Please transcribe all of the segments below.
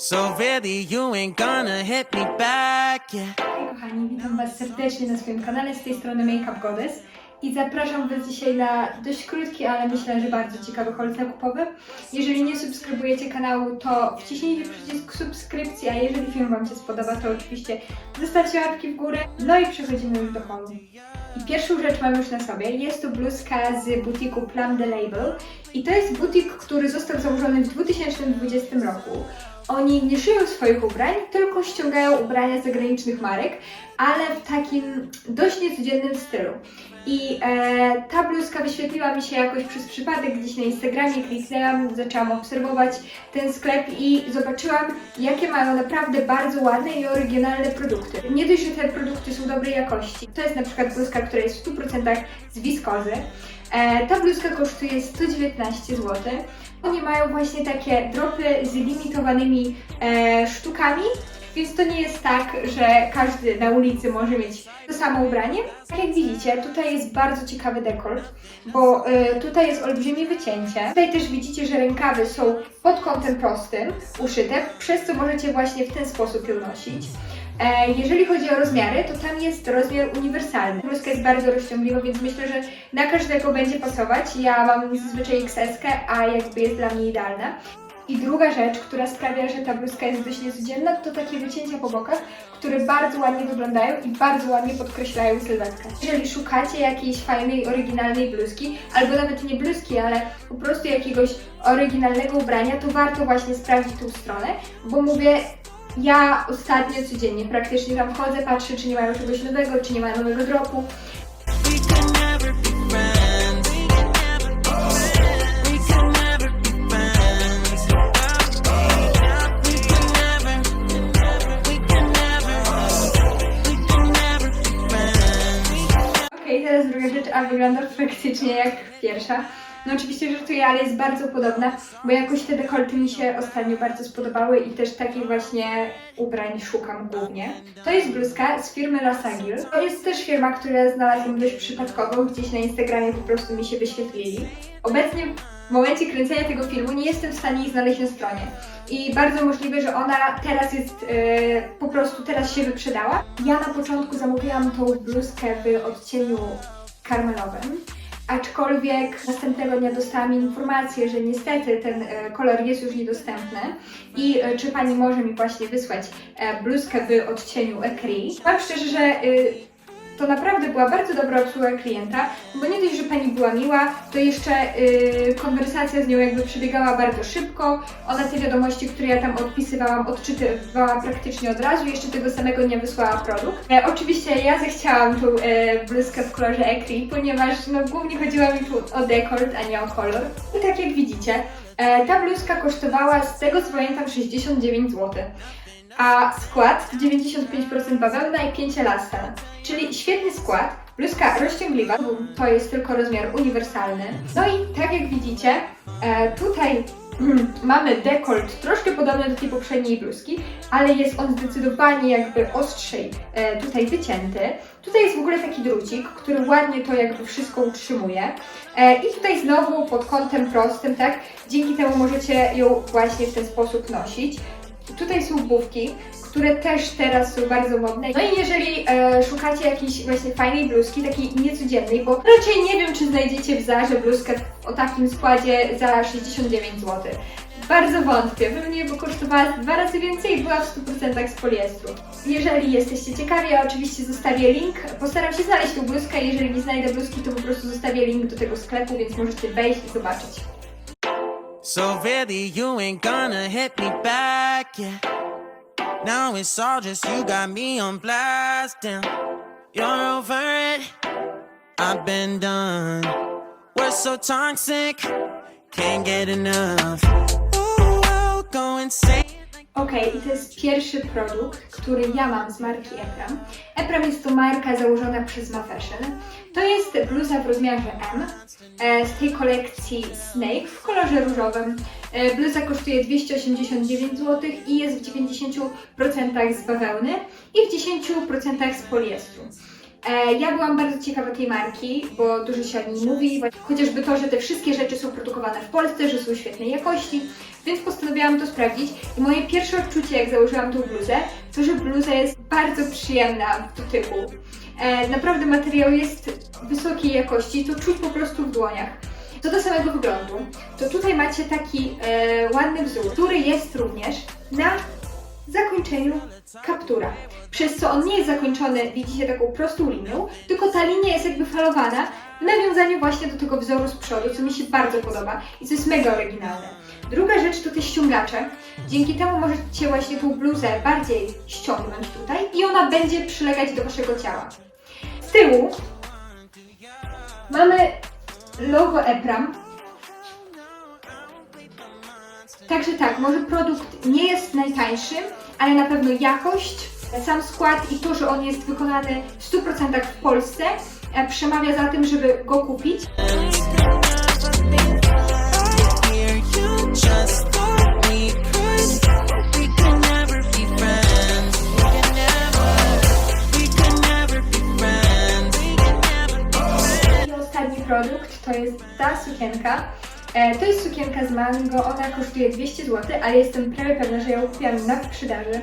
So really, you ain't gonna hit me back, yeah. Hej kochani, witam Was serdecznie na swoim kanale, z tej strony Makeup Goddess i zapraszam Was dzisiaj na dość krótki, ale myślę, że bardzo ciekawy haul zakupowy. Jeżeli nie subskrybujecie kanału, to wciśnijcie przycisk subskrypcji, a jeżeli film Wam się spodoba, to oczywiście zostawcie łapki w górę. No i przechodzimy już do haulu. I pierwszą rzecz mam już na sobie. Jest to bluzka z butiku Plum the Label i to jest butik, który został założony w 2020 roku. Oni nie szyją swoich ubrań, tylko ściągają ubrania zagranicznych marek, ale w takim dość niecodziennym stylu. I e, ta bluzka wyświetliła mi się jakoś przez przypadek gdzieś na Instagramie, kliknęłam, zaczęłam obserwować ten sklep i zobaczyłam, jakie mają naprawdę bardzo ładne i oryginalne produkty. Nie dość, że te produkty są dobrej jakości. To jest na przykład bluzka, która jest w 100% z wiskozy. E, ta bluzka kosztuje 119 zł. Oni mają właśnie takie dropy z limitowanymi e, sztukami, więc to nie jest tak, że każdy na ulicy może mieć to samo ubranie. Tak jak widzicie, tutaj jest bardzo ciekawy dekolt, bo e, tutaj jest olbrzymie wycięcie. Tutaj też widzicie, że rękawy są pod kątem prostym, uszyte, przez co możecie właśnie w ten sposób ją nosić. E, Jeżeli chodzi o rozmiary, to tam jest rozmiar uniwersalny. Bluzka jest bardzo rozciągliwa, więc myślę, że na każdego będzie pasować. Ja mam zazwyczaj XS, a jakby jest dla mnie idealna. I druga rzecz, która sprawia, że ta bluzka jest dość niecodzienna, to takie wycięcia po bokach, które bardzo ładnie wyglądają i bardzo ładnie podkreślają sylwetkę. Jeżeli szukacie jakiejś fajnej, oryginalnej bluzki, albo nawet nie bluzki, ale po prostu jakiegoś oryginalnego ubrania, to warto właśnie sprawdzić tą stronę, bo mówię, ja ostatnio codziennie praktycznie tam chodzę, patrzę, czy nie mają czegoś nowego, czy nie ma nowego dropu. Okej, teraz druga rzecz, a wygląda praktycznie jak pierwsza. No oczywiście żartuję, ale jest bardzo podobna, bo jakoś te dekolty mi się ostatnio bardzo spodobały i też takich właśnie ubrań szukam głównie. To jest bluzka z firmy Lasagil. To jest też firma, która znalazłam dość przypadkowo, gdzieś na Instagramie po prostu mi się wyświetlili. Obecnie w momencie kręcenia tego filmu nie jestem w stanie ich znaleźć na stronie. I bardzo możliwe, że ona teraz jest, e, po prostu teraz się wyprzedała. Ja na początku zamówiłam tą bluzkę w odcieniu karmelowym, aczkolwiek następnego dnia dostałam informację, że niestety ten e, kolor jest już niedostępny i e, czy pani może mi właśnie wysłać e, bluzkę w odcieniu ecri. Powiem szczerze, że to naprawdę była bardzo dobra obsługa klienta, bo nie dość, że pani była miła, to jeszcze yy, konwersacja z nią jakby przebiegała bardzo szybko. Ona te wiadomości, które ja tam odpisywałam, odczytywała praktycznie od razu, jeszcze tego samego dnia wysłała produkt. E, oczywiście ja zechciałam tą e, bluzkę w kolorze ecri, ponieważ no, głównie chodziło mi tu o dekolt, a nie o kolor. I tak jak widzicie, e, ta bluzka kosztowała z tego co pamiętam 69 zł a skład 95% bawełna i 5 elastan, czyli świetny skład. Bluzka rozciągliwa, to jest tylko rozmiar uniwersalny. No i tak jak widzicie, e, tutaj mamy dekolt troszkę podobny do tej poprzedniej bluzki, ale jest on zdecydowanie jakby ostrzej e, tutaj wycięty. Tutaj jest w ogóle taki drucik, który ładnie to jakby wszystko utrzymuje. E, I tutaj znowu pod kątem prostym, tak? Dzięki temu możecie ją właśnie w ten sposób nosić. Tutaj są główki, które też teraz są bardzo modne. No i jeżeli e, szukacie jakiejś właśnie fajnej bluzki, takiej niecodziennej, bo raczej nie wiem, czy znajdziecie w Zarze bluzkę o takim składzie za 69 zł. Bardzo wątpię, pewnie bo kosztowała dwa razy więcej i była w 100% z poliestru. Jeżeli jesteście ciekawi, ja oczywiście zostawię link. Postaram się znaleźć tą bluzkę, jeżeli nie znajdę bluzki, to po prostu zostawię link do tego sklepu, więc możecie wejść i zobaczyć. So really, you ain't gonna hit me back, yeah. Now it's all just you got me on blast, damn. You're over it, I've been done. We're so toxic, can't get enough. Ooh, I'll go insane. Okej, i to jest pierwszy produkt, który ja mam z marki Epram. Epram jest to marka założona przez Ma. To jest bluza w rozmiarze M e, z tej kolekcji Snake w kolorze różowym. E, bluza kosztuje 289 zł i jest w 90% z bawełny i w 10% z poliestru. E, Ja byłam bardzo ciekawa tej marki, bo dużo się o niej mówi. Chociażby to, że te wszystkie rzeczy są produkowane w Polsce, że są świetnej jakości. więc postanowiłam to sprawdzić. I moje pierwsze odczucie, jak założyłam tą bluzę, to, że bluza jest bardzo przyjemna w dotyku. E, naprawdę materiał jest wysokiej jakości, to czuć po prostu w dłoniach. Co do samego wyglądu, to tutaj macie taki e, ładny wzór, który jest również na zakończeniu kaptura. Przez co on nie jest zakończony, widzicie, taką prostą linią, tylko ta linia jest jakby falowana w nawiązaniu właśnie do tego wzoru z przodu, co mi się bardzo podoba i co jest mega oryginalne. Druga rzecz to te ściągacze. Dzięki temu możecie właśnie tą bluzę bardziej ściągnąć tutaj i ona będzie przylegać do waszego ciała. Z tyłu mamy logo EPRAM. Także tak, może produkt nie jest najtańszy, ale na pewno jakość, sam skład i to, że on jest wykonany w 100% w Polsce, e, przemawia za tym, żeby go kupić. I ostatni produkt to jest ta sukienka. E, To jest sukienka z mango, ona kosztuje 200 zł, ale jestem prawie pewna, że ją kupiłam na wyprzedaży,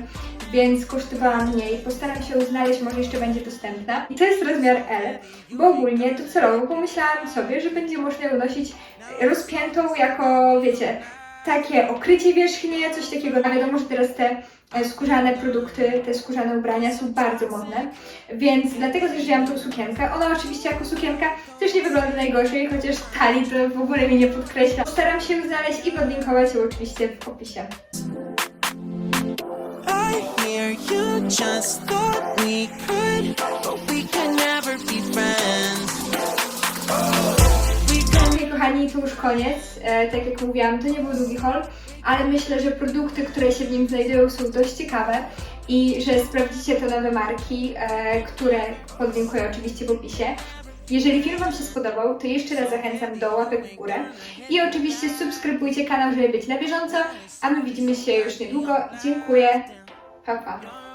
więc kosztowała mniej. Postaram się ją znaleźć, może jeszcze będzie dostępna. I to jest rozmiar L, bo ogólnie to celowo pomyślałam sobie, że będzie można ją nosić rozpiętą jako, wiecie, takie okrycie wierzchnie, coś takiego. A wiadomo, że teraz te skórzane produkty, te skórzane ubrania są bardzo modne, więc dlatego też wzięłam tą sukienkę. Ona oczywiście jako sukienka też nie wygląda najgorzej, chociaż talii to w ogóle mi nie podkreśla. Staram się znaleźć i podlinkować ją oczywiście w opisie. I hear you just thought we could, To już koniec. E, tak jak mówiłam, to nie był długi haul, ale myślę, że produkty, które się w nim znajdują są dość ciekawe i że sprawdzicie te nowe marki, e, które podlinkuję oczywiście w opisie. Jeżeli film Wam się spodobał, to jeszcze raz zachęcam do łapek w górę i oczywiście subskrybujcie kanał, żeby być na bieżąco, a my widzimy się już niedługo. Dziękuję. Pa, pa.